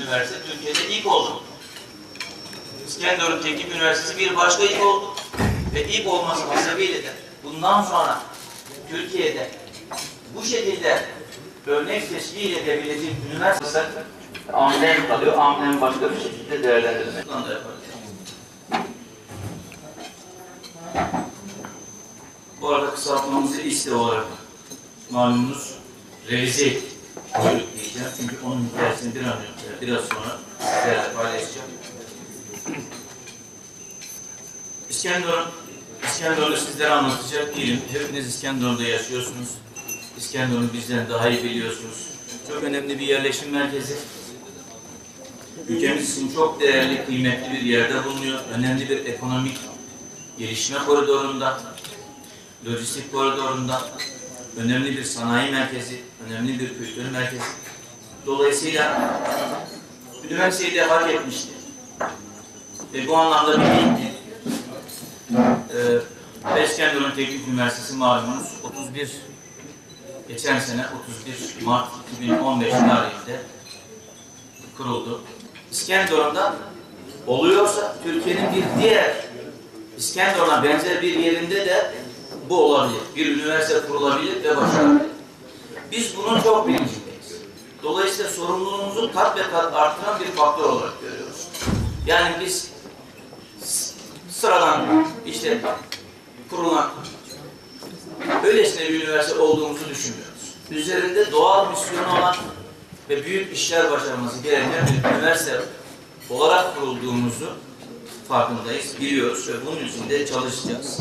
üniversite Türkiye'de ilk oldu. İskenderun Teknik Üniversitesi bir başka ilk oldu. Ve ilk olması hasebiyle de bundan sonra Türkiye'de bu şekilde örnek teşkil edebilecek üniversite amblem kalıyor. Amblem başka bir şekilde yaparız. Bu arada kısaltmamızı liste olarak malumunuz revize ettik. Diyeceğim. Çünkü onun hikayesini bir an biraz sonra sizlerle paylaşacağım. İskenderun, İskenderun'u sizlere anlatacak değilim. Hepiniz İskenderun'da yaşıyorsunuz. İskenderun'u bizden daha iyi biliyorsunuz. Çok önemli bir yerleşim merkezi. Ülkemiz için çok değerli, kıymetli bir yerde bulunuyor. Önemli bir ekonomik gelişme koridorunda, lojistik koridorunda, önemli bir sanayi merkezi, önemli bir kültür merkezi. Dolayısıyla üniversiteyi de hak etmişti. Ve bu anlamda bir ilkti. Ee, İskenderun Teknik Üniversitesi malumunuz 31 geçen sene 31 Mart 2015 tarihinde kuruldu. İskenderun'da oluyorsa Türkiye'nin bir diğer İskenderun'a benzer bir yerinde de bu olabilir. Bir üniversite kurulabilir ve başarabilir. Biz bunun çok bilincindeyiz. Dolayısıyla sorumluluğumuzu kat ve kat artıran bir faktör olarak görüyoruz. Yani biz sıradan işte kurulan öylesine bir üniversite olduğumuzu düşünmüyoruz. Üzerinde doğal misyonu olan ve büyük işler başarması gereken bir üniversite olarak kurulduğumuzu farkındayız, biliyoruz ve bunun için de çalışacağız.